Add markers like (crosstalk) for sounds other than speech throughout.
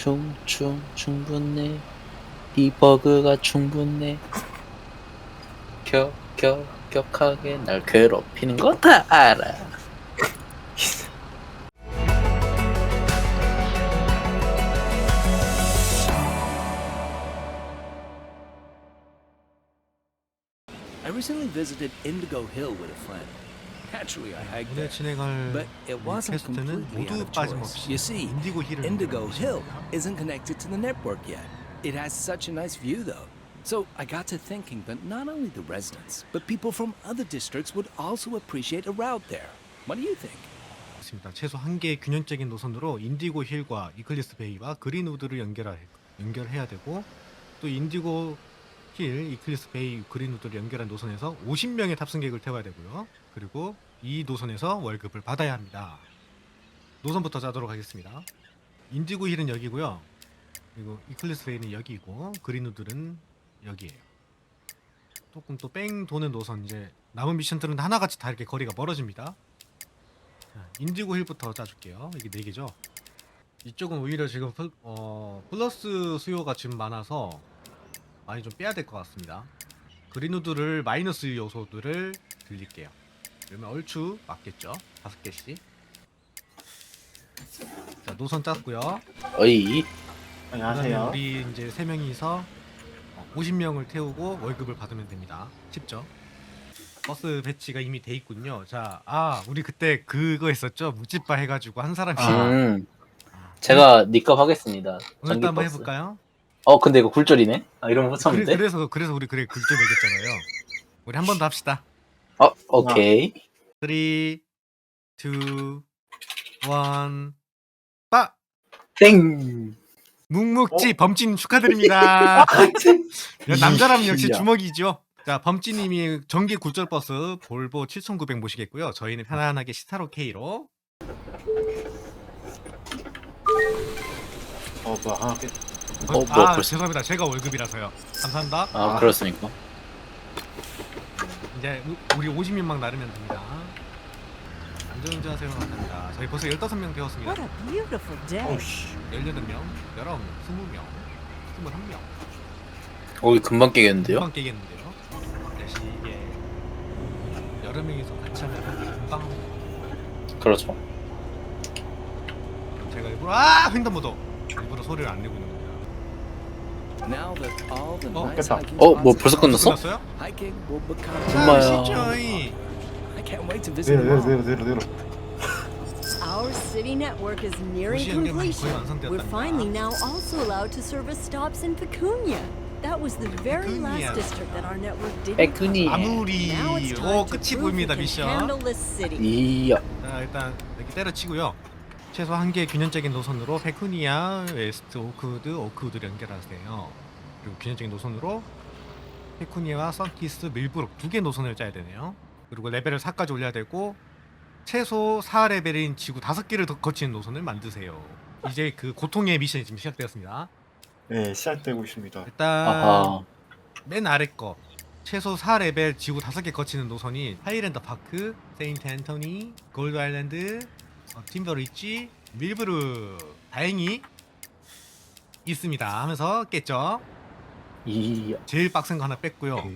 충충 충분해 디버그가 충분해 격격 격하게 날 괴롭히는 거 다 알아 I recently visited Indigo Hill with a friend. 오늘 진행할 but it 이 wasn't 퀘스트는 completely 모두. 빠짐없이 인디고 힐을 Indigo Hill isn't connected to the network yet. It has such a nice view, though. So I got to thinking that not only the residents, but people from other districts would also appreciate a route there. What do you think? 있습니다. 최소 한 개의 균형적인 노선으로 인디고 힐과 이클리스 베이와 그린우드를 연결하, 연결해야 되고 또 인디고 힐, 이클리스 베이, 그린우드를 연결한 노선에서 50명의 탑승객을 태워야 되고요. 그리고 이 노선에서 월급을 받아야 합니다. 노선부터 짜도록 하겠습니다. 인디고 힐은 여기고요. 그리고 이클리스 베이는 여기고 그린우드는 여기에요. 조금 또 뺑 도는 노선 이제 남은 미션들은 하나같이 다 이렇게 거리가 멀어집니다. 자, 인디고 힐부터 짜줄게요. 이게 네 개죠. 이쪽은 오히려 지금 플, 어, 플러스 수요가 지금 많아서 많이 좀 빼야 될 것 같습니다. 그린우드를 마이너스 요소들을 들릴게요. 그러면 얼추 맞겠죠? 다섯 개씩. 자 노선 짰고요. 어이 그다음에 안녕하세요. 우리 이제 세 명이서 50명을 태우고 월급을 받으면 됩니다. 쉽죠? 버스 배치가 이미 돼 있군요. 자, 아 우리 그때 그거 했었죠? 묵집바 해가지고 한 사람씩 아. 음 제가 니값 하겠습니다 오늘도 한번 전기버스 해볼까요? 어 근데 이거 굴절이네 아 이러면 그래, 후참인데 그래서 그래서 우리 그래 글자 매겼잖아요. 우리 한 번 더 합시다. 어 오케이 3, 2, 1, 빠! 땡 묵묵지 어? 범진 축하드립니다. (laughs) 야, 남자라면 역시. 주먹이죠. 자, 범진님이 전기 굴절 버스 볼보 7900 모시겠고요. 저희는 편안하게 시타로 K로 어, 뭐야, 하나 깨. 어, 뭐야, 아, 벌써. 죄송합니다. 제가 월급이라서요. 감사합니다. 아 그렇습니까 이제 우- 우리 50명만 나르면 됩니다. 안전운전하세요. 감사합니다. 저희 벌써 15명 되었습니다. What a beautiful day. 어우씨. 18명, 19명, 20명, 21명. 어 이거 금방 깨겠는데요 금방 깨겠는데요. 역시 이게 여러 명이서 같이 하면 금방. 그렇죠 제가 일부러 아 횡단보도 일부러 소리를 안 내고 있는 됐다. hiking 어, 뭐 spots 벌써 are 끝났어? 끝났어요? hiking will become 정말. 자, 엄마야. 시조이. I can't wait to visit 내려, them 내려, all. 내려, 내려, 내려. Our city network is nearing 도시 연결망이 거의 completion. 완성되었답니다. We're finally now also allowed to service stops in Pecunia. That was the very Pecunia. last district that our network didn't. 빼꾸니 아무리 Now it's 오 time to 끝이 prove 보입니다 we can 미션. handle this city. 이야 자 일단 이렇게 때려치고요. 최소 한 개의 균형적인 노선으로 페쿠니아, 웨스트, 오크우드, 오크우드를 연결하세요. 그리고 균형적인 노선으로 페쿠니아와 선키스, 밀브룩 두 개 노선을 짜야 되네요. 그리고 레벨을 4까지 올려야 되고 최소 4레벨인 지구 5개를 더 거치는 노선을 만드세요. 이제 그 고통의 미션이 지금 시작되었습니다. 네, 시작되고 있습니다. 일단 아하 맨 아래 거 최소 4레벨 지구 5개 거치는 노선이 하이랜드 파크, 세인트 앤토니, 골드 아일랜드, 어, 팀버리지, 밀브루 다행히 있습니다. 하면서 깼죠? 이야 제일 빡센 거 하나 뺐고요.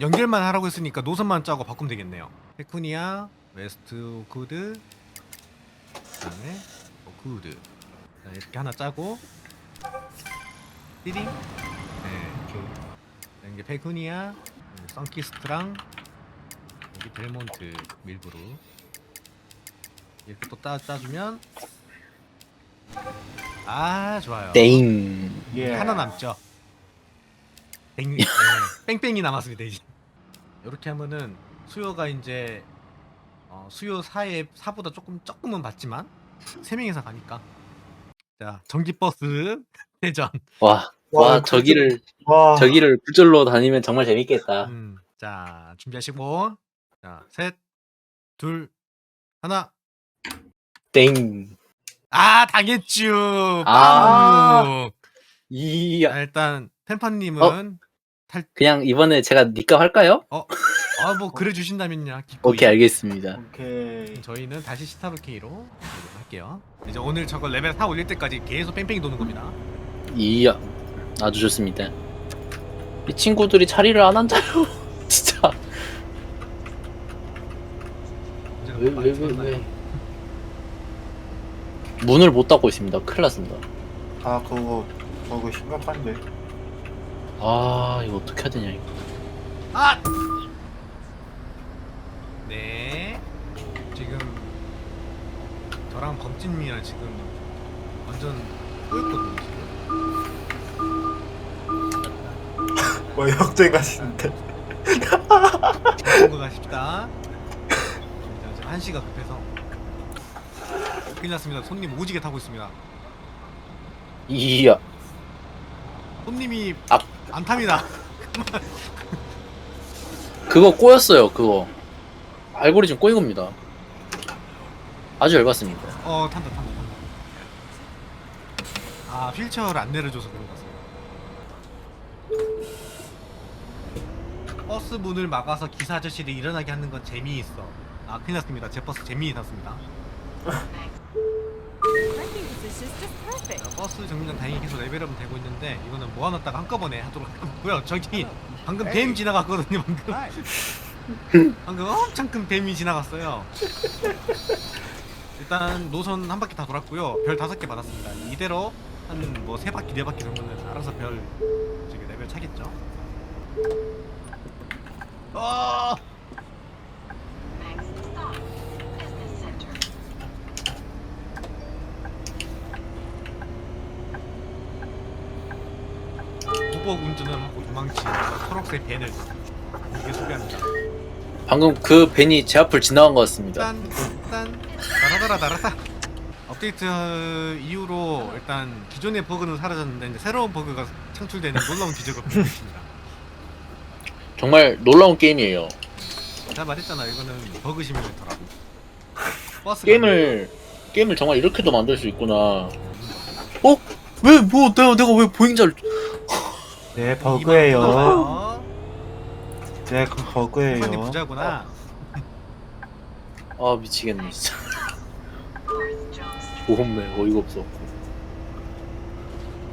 연결만 하라고 했으니까 노선만 짜고 바꾸면 되겠네요. 페쿠니아, 웨스트 오크우드 그다음에 오크우드 자, 이렇게 하나 짜고. 띠링. 네 이렇게. 자, 이게 페쿠니아 여기 선키스트랑 여기 델몬트 밀브루 이렇게 또 따, 짜주면. 아 좋아요. 땡. 예. 하나 남죠. 땡, 네, 뺑뺑이 남았습니다 이제. 이렇게 하면은 수요가 이제 어, 수요 4에 4보다 조금 조금은 받지만 3명이서 가니까. 자 전기버스 (laughs) 대전. 와, 와, 와 저기를 와, 저기를 굴절로 다니면 정말 재밌겠다. 음, 자 준비하시고. 자 셋 둘 하나 땡 아 당했쥬 아. 빵 이야 자, 일단 템파님은 살 그냥 이번에 제가 니값 할까요? 아뭐 그래 주신다면요. 기꺼이. 오케이 알겠습니다. 오케이. 저희는 다시 시타로 K로 할게요. 이제 오늘 저거 레벨 4 올릴 때까지 계속 뺑뺑이 도는 겁니다. 이야 아주 좋습니다. 이 친구들이 자리를 안 앉아요. (laughs) 진짜 언제나 왜왜 왜 왜? 문을 못 닫고 있습니다. 큰일 났습니다. 아 그거 그거 심각한데. 아 이거 어떻게 해야 되냐 이거. 아! 네. 지금 저랑 범진이랑 지금 완전 꼬였거든요. 지금. 뭐 역전 가십시다. 자, 지금 한 시가 큰일 났습니다. 손님 오지게 타고 있습니다. 이야 손님이 아. 안 탑니다. 그거 꼬였어요. 그거 알고리즘 꼬인 겁니다. 아주 열받습니다. 어 탄다 탄다 탄다. 아 휠체어를 안 내려줘서 그런 것 같습니다. 버스 문을 막아서 기사 아저씨를 일어나게 하는 건 재미있어. 아 큰일 났습니다. 제 버스 재미있었습니다. 버스 정류장 다행히 계속 레벨업은 되고 있는데 이거는 모아놨다가 한꺼번에 하도록 뭐야 저기 방금 뱀 지나갔거든요 방금. (laughs) 방금 엄청 큰 뱀이 지나갔어요. 일단 노선 한 바퀴 다 돌았고요. 별 다섯 개 받았습니다. 이대로 한 뭐 세 바퀴 네 바퀴 정도는 알아서 별 저기 레벨 차겠죠? 어! 보복 운전을 하고 도망친 초록색 밴을 이게 소개합니다 방금 그 벤이 제 앞을 지나간 것 같습니다. 딴 딴 나라다라 나라다 업데이트 이후로 일단 기존의 버그는 사라졌는데 이제 새로운 버그가 창출되는 놀라운 기적을 보고 있습니다. 정말 놀라운 게임이에요. 제가 말했잖아 이거는 버그 시뮬레이터라고. 버스가 게임을 게임을 정말 이렇게도 만들 수 있구나. 어? 왜 뭐 내가 내가 왜 보행자를 네 버그예요. 네 그 선생님 버그예요. 부자구나. (laughs) 아 미치겠네 진짜. (laughs) 보험매 어이가 없어.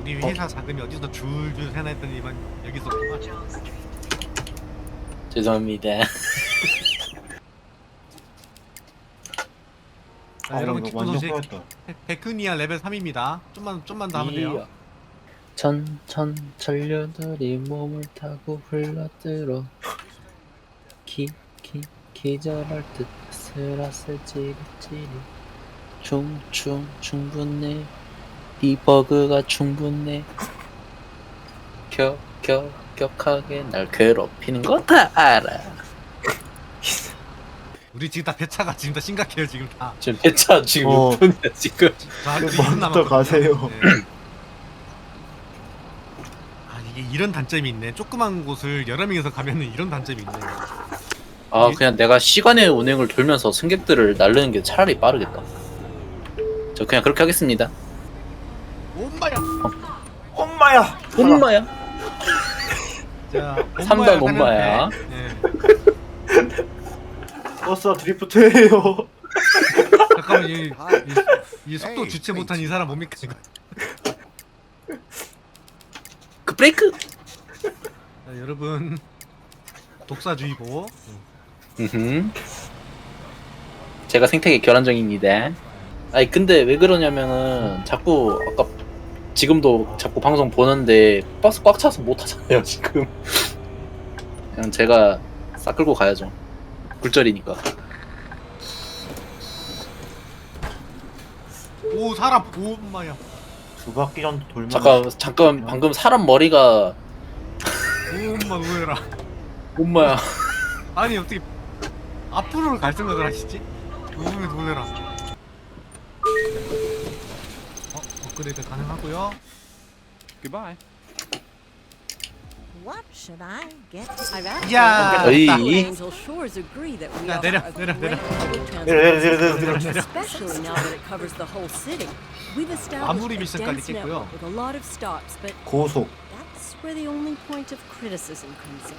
우리 회사 자금이 어디서 줄줄 새나 했더니만 여기서. 죄송합니다. 자, 아 여러분 이거 기쁜 완전 소식. 베크니아 레벨 3입니다. 좀만 좀만 더 하면 돼요. 천천 전류들이 몸을 타고 흘러들어 키키 기절할 듯 슬라슬 찌릿찌릿 충충 충분해 이 버그가 충분해 격 격 격하게 날 괴롭히는 거 다 알아 우리 지금 다 배차가 지금 다 심각해요 지금 다. 지금 배차 지금 어. 몇 분이야 지금 그 2분 먼저 남았거든요. 가세요. 네. 아 이런 단점이 있네. 조그만 곳을 여러 명이서 가면은 이런 단점이 있네. 아 그냥 내가 시간의 운행을 돌면서 승객들을 날르는 게 차라리 빠르겠다 저 그냥 그렇게 하겠습니다 엄마야. 엄마야. 엄마야 자, 삼단 엄마야. 네. 버스가 드리프트예요. 잠깐만 이, 이, 이 (laughs) 속도 주체 못한 이 사람 뭡니까 이거? 그 브레이크 자, 여러분 독사주의보. 음흠. 제가 생태계 결안정입니다. 아니 근데 왜 그러냐면은 자꾸 아까 지금도 자꾸 방송 보는데 버스 꽉 차서 못 하잖아요 지금. 그냥 제가 싹 끌고 가야죠. 굴절이니까. 오 사람 오 엄마야. 두 바퀴 정도 돌면. 잠깐 잠깐 방금 사람 머리가 오 엄마 놀래라. 엄마야. 아니 어떻게 앞으로 갈 생각을 하시지? 너무 놀래라. 어 업그레이드 가능하고요. Goodbye. What should I get? I've actually 야, 어이. 됐다. the Angel Shores agree that we 야, offer 내려, a 내려, great 내려. public 내려 내려 내려 내려 내려. especially now that it covers the whole city. We've established 아무리 a 미션까지 dense 깼고요. network with a lot of stops, but 고속. That's where the only point of criticism comes in.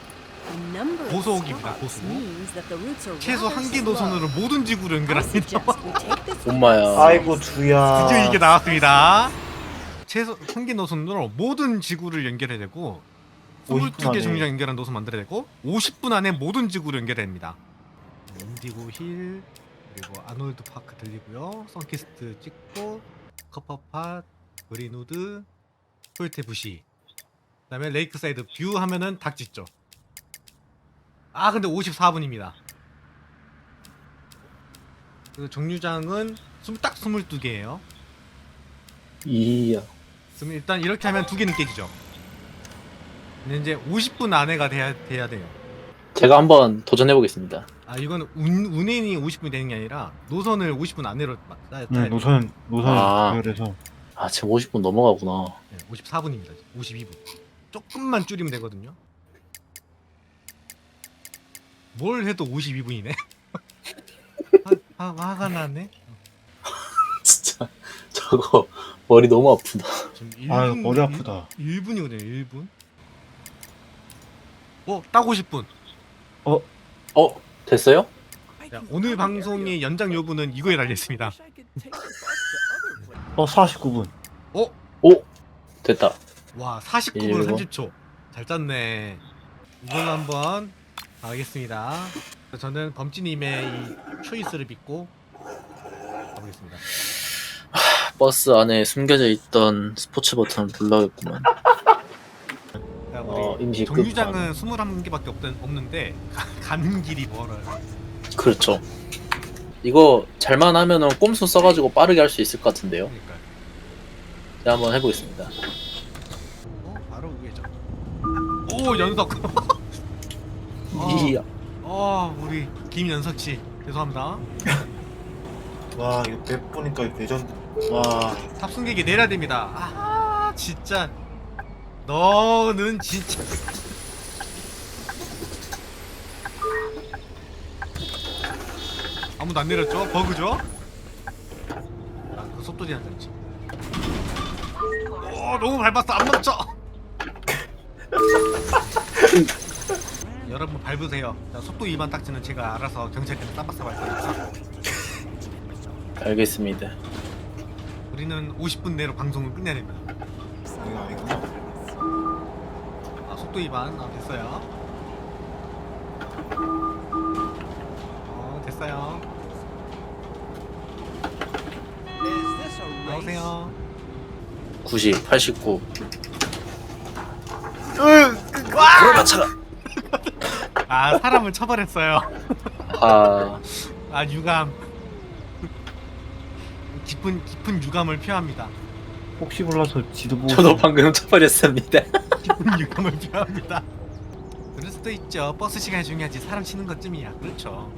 The number of 고소옥입니다, stops 고소. means that the routes are 최소 rather 한 개 slow. 노선으로 모든 지구를 I 연결합니다. suggest we take this 엄마야. 아이고 두야. 드디어 이게 나왔습니다. 최소 한개 노선으로 모든 지구를 연결해야 되고 50분 22개 안에. 정류장 연결한 노선 만들어야 되고 50분 안에 모든 지구를 연결해야 됩니다. 인디고 힐 그리고 아놀드 파크 들리고요. 선키스트 찍고 커퍼팟 그린우드 폴테 부시 그다음에 레이크사이드 뷰 하면은 닭 짓죠. 아 근데 54분입니다. 그 정류장은 스물- 딱 22개예요. 이야. 그럼 일단 이렇게 하면 두 개는 깨지죠. 근데 이제 50분 안에가 돼야 돼야 돼요. 제가 한번 도전해 보겠습니다. 아 이거는 운, 운행이 50분이 되는 게 아니라 노선을 50분 안내로 막 따야 네, 돼요. 노선 노선 아. 그래서 아 지금 50분 넘어가구나. 네, 54분입니다. 52분. 조금만 줄이면 되거든요. 뭘 해도 52분이네. 아, 아, 화가 나네. (laughs) 진짜 저거 머리 너무 아프다. 지금 1분, 아유 머리 아프다. 1분이거든요. 1분. 어, 딱 50분. 어 됐어요? 자, 오늘 방송의 연장 여부는 이거에 달려 있습니다. 어 49분. 어? 오 됐다. 와 49분 일본. 30초 잘 짰네 이걸로 한번 가겠습니다 저는 범찌님의 이 초이스를 믿고 가보겠습니다 버스 안에 숨겨져 있던 스포츠 버튼을 눌러야겠구만. 자, 우리 어, 임시 정류장은 21개밖에 없던, 없는데 가- 가는 길이 멀어요 그렇죠. 이거 잘만 하면은 꼼수 써가지고 빠르게 할 수 있을 것 같은데요. 그러니까 제가 한번 해보겠습니다. 어? 바로 위에죠 오 연석 (laughs) 어. 이야. 어 우리 김연석 씨 죄송합니다 와 이거 맵 보니까 레전드. 와 탑승객이 내려야 됩니다 아 진짜 너는 진짜 아무도 안 내렸죠? 버그죠? 아, 그 속도지 안 되지. 오, 너무 밟았어. 안 멈춰. 여러분 밟으세요. 자, 속도 위반 딱지는 제가 알아서 쌈박사 할 거니까. 알겠습니다. 우리는 50분 내로 방송을 끝내야 됩니다. 이거 아니구나. 아, 속도 위반 아, 됐어요. 어, 됐어요. 나오세요. 90, 89. 아, 사람을 처벌했어요. 아 아, 유감. 깊은 깊은 유감을 표합니다. 혹시 몰라서 지도 보고. 저도 방금 처벌했습니다. 깊은 (laughs) 유감을 표합니다. 그럴 수도 있죠. 버스 시간이 중요하지. 사람 치는 것쯤이야. 그렇죠.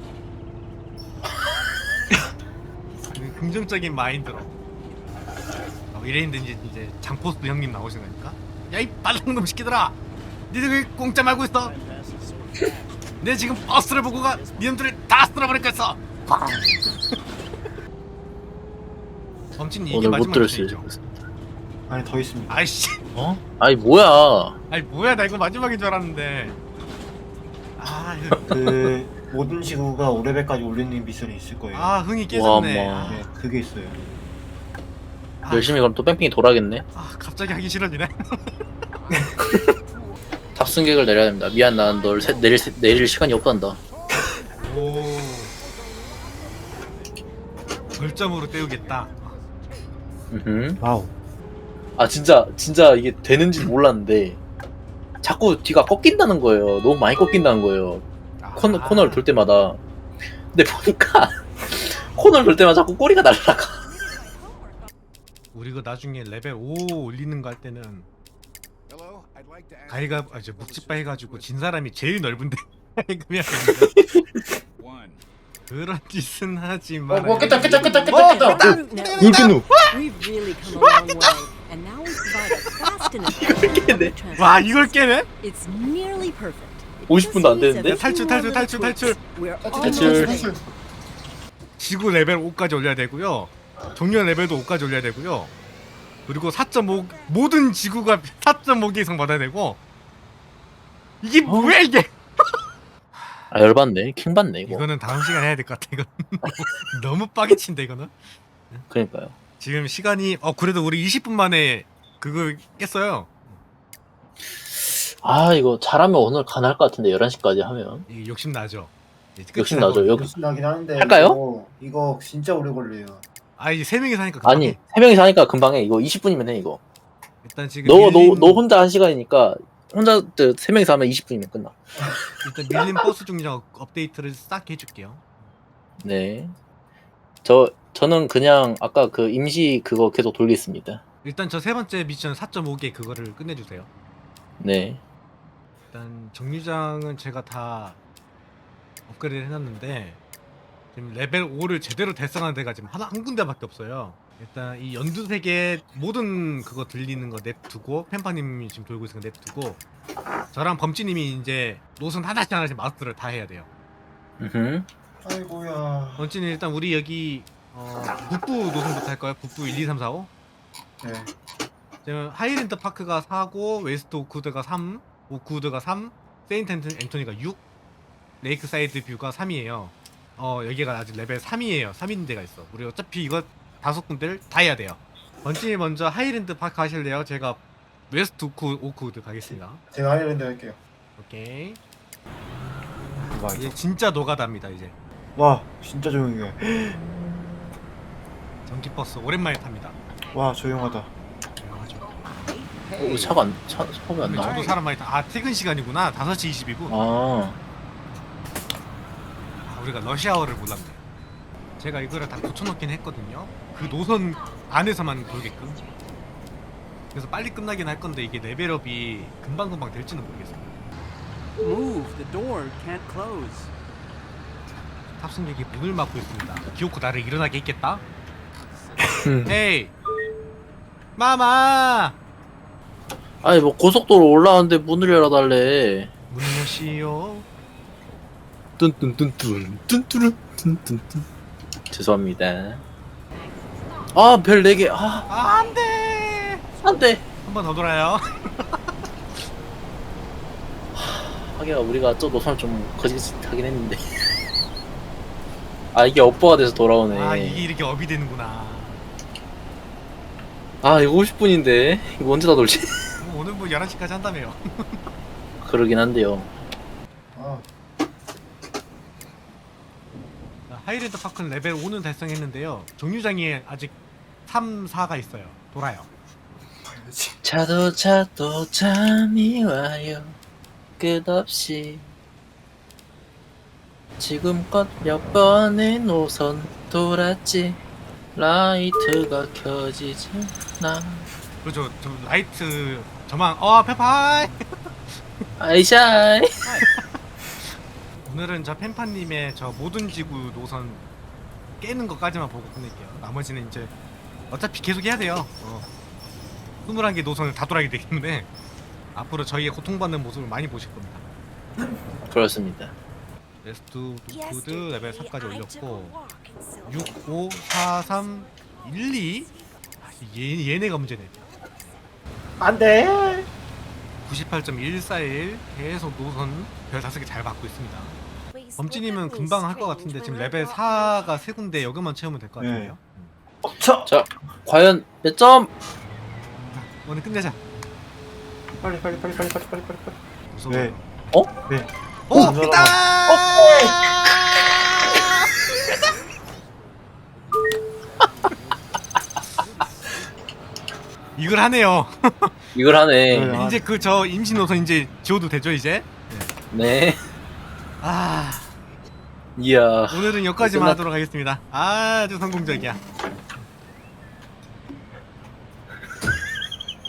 그 긍정적인 마인드로. 어, 이랬는데 이제 이제 장포스 형님 나오신 거니까. 야이 빨간 놈 시키더라. 니들 왜 공짜 말고 있어? 내 지금 버스를 보고 가. 니놈들을 다 쓸어버릴 거였어. (laughs) 범진이 이게 오늘 못 마지막 들을 수 미션이죠. 있어. 아니 더 있습니다. 아이씨. 어? 아니 뭐야? 아니 뭐야 나 이거 마지막인 줄 알았는데. 아, 이거- 그 모든 지구가 5레벨까지 올리는 미션이 있을 거예요. 아 흥이 깨졌네. 와, 아, 네 그게 있어요. 아, 열심히 그럼 또 뺑뺑이 돌아겠네. 아 갑자기 하기 싫어지네. (laughs) 탑승객을 내려야 됩니다. 미안 난 널 내릴 세- 내릴 시간이 없단다. 오. 벌점으로 때우겠다. 음흠. 와우. 아 진짜 진짜 이게 되는지 몰랐는데 자꾸 뒤가 꺾인다는 거예요. 너무 많이 꺾인다는 거예요. 아, 코너 코너를 돌 때마다. 근데 보니까 (laughs) 코너를 돌 때마다 자꾸 꼬리가 날아가. 우리 그 나중에 레벨 5 올리는 거 할 때는 가이가 아, 이제 묵집바 해가지고 진 사람이 제일 넓은데 (laughs) 그냥 그런 짓은 하지 마. 뭐 깼다 깼다 깼다 깼다, 깼다. 울기누. We've really come a long way, (laughs) 와. 이걸 깨네? It's nearly perfect. It 50 분도 안 just needs 되는데? 탈출, 탈출, 탈출, 탈출. 탈출. there. 지구 레벨 5까지 올려야 되고요. 종료 레벨도 5까지 올려야 되고요. 그리고 4.5 모든 지구가 (laughs) 4.5개 이상 받아야 되고 이게 어? 뭐야 이게? 아 열받네 킹 받네 이거 이거는 다음 시간에 해야 될 것 같아 이거 (laughs) 너무 빠개친데 이거는 그러니까요 지금 시간이 어 그래도 우리 20분 만에 그거 깼어요 아 이거 잘하면 오늘 가능할 것 같은데 11시까지 하면 이게 욕심 나죠 욕심 나죠 여기 나긴 하는데 할까요? 이거, 이거 진짜 오래 걸려요. 아 이제 세 명이서 하니까 급하게. 아니 세 명이서 하니까 금방 해 이거 20분이면 해 이거 일단 지금 너너 밀린- 너 혼자 한 시간이니까 혼자 저, 세 명이서 하면 20분이면 끝나 (laughs) 일단 밀린 버스 중량 업데이트를 싹 해줄게요 네. 저 저는 그냥 아까 그 임시 그거 계속 돌리겠습니다. 일단 저 세 번째 미션 4.5개 그거를 끝내주세요 네. 일단 정류장은 제가 다 업그레이드 해놨는데 지금 레벨 5를 제대로 달성한 데가 지금 하나 한 군데밖에 없어요. 일단 이 연두색의 모든 그거 들리는 거 냅두고 펜파님이 지금 돌고 있으니까 냅두고 저랑 범찌님이 이제 노선 하나씩 하나씩 마스터를 다 해야 돼요. 음. 아이고야. 범찌님 일단 우리 여기 어, 북부 노선부터 할 거예요. 북부 1, 2, 3, 4, 5. 네. 지금 하이랜드 파크가 4고 웨스트 오크우드가 3, 오크우드가 3, 세인트 앤토- 앤토니가 6, 레이크 사이드 뷰가 3이에요. 어 여기가 아직 레벨 3이에요. 3인 데가 있어. 우리 어차피 이거 다섯 군데를 다 해야 돼요. 번지 먼저 하이랜드 파크 하실래요? 제가 웨스트 오크, 오크우드 가겠습니다. 제가 하이랜드 할게요. 오케이. 와, 이제 진짜 노가다입니다 이제. 와 진짜 조용해. 전기 버스 오랜만에 탑니다. 와 조용하다. 조용하죠. 어, 차가 안 차, 차가 안 나와. 저도 사람 많이 타. 아 퇴근 시간이구나. 5시 20이고. 아. 아, 우리가 러시아어를 몰랐네. 제가 이거를 다 고쳐놓긴 했거든요. 그 노선 안에서만 돌게끔. 그래서 빨리 끝나긴 할 건데 이게 레벨업이 금방금방 될지는 모르겠어요. Move, the door can't close. 탑승객이 문을 막고 있습니다. 기어코 나를 일어나게 했겠다. 음. 헤이, 마마, 아니 뭐 고속도로 올라왔는데 문을 열어달래. 문 여시오. 뚠뚠뚠뚠 뚠뚠 뚠뚠뚠. 죄송합니다. 아, 별 4개. 아, 아, 안돼. 안 돼. 한번 더 돌아요. (laughs) 하기가 우리가 저 노선을 좀 거짓하긴 했는데. (laughs) 아, 이게 업보가 돼서 돌아오네. 아 이게 이렇게 업이 되는구나. 아, 이거 50분인데. 이거 언제 다 돌지? (laughs) 뭐 오늘 뭐 11시까지 한다며요. (laughs) 그러긴 한데요. 아 하이랜드 파크는 레벨 5는 달성했는데요. 정류장에 아직 3, 4가 있어요. 돌아요. 자도 자도 잠이 와요. 끝없이. 지금껏 몇 번의 노선 돌았지. 라이트가 켜지지 않아. 그죠? 저 라이트 저만 어 페파이. 아이샤이. (laughs) 오늘은 저 펜파님의 저 모든 지구 노선 깨는 것까지만 보고 끝낼게요. 나머지는 이제 어차피 계속 해야 돼요. 어. 21개 노선을 다 돌아야 되기 때문에 앞으로 저희의 고통받는 모습을 많이 보실 겁니다. 그렇습니다. 레스트 Yesterday, 레벨 4까지 I took a 올렸고 walk in Silver 6, 5, 4, 3, 1, 2 얘, 얘네가 문제네. 안돼. 98.141 계속 노선 별 5개 잘 받고 있습니다. Looked 금방 할 것 같은데 지금 레벨 walked in. 4가 세 군데 여기만 채우면 될 것 같은데요. 음. 쳐. 자, 과연 몇 점? 오늘 끝내자. 빨리 빨리 빨리 빨리 빨리 빨리. 빨리. 무서워. 네. 어? 네. 오, 어, 있다! (laughs) 이걸 하네요. (laughs) 이걸 하네. 네. 아. 이제 그 저 임시 노선 이제 지워도 되죠 이제? 네. 아 이야. 오늘은 여기까지만 끝났- 하도록 하겠습니다. 아주 성공적이야.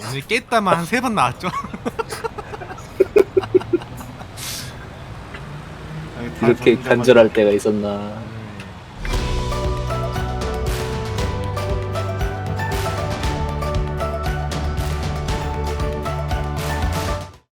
오늘 깼다만 한 세 번 나왔죠? (laughs) 아니, 다 이렇게 정리자마자- 간절할 때가 있었나.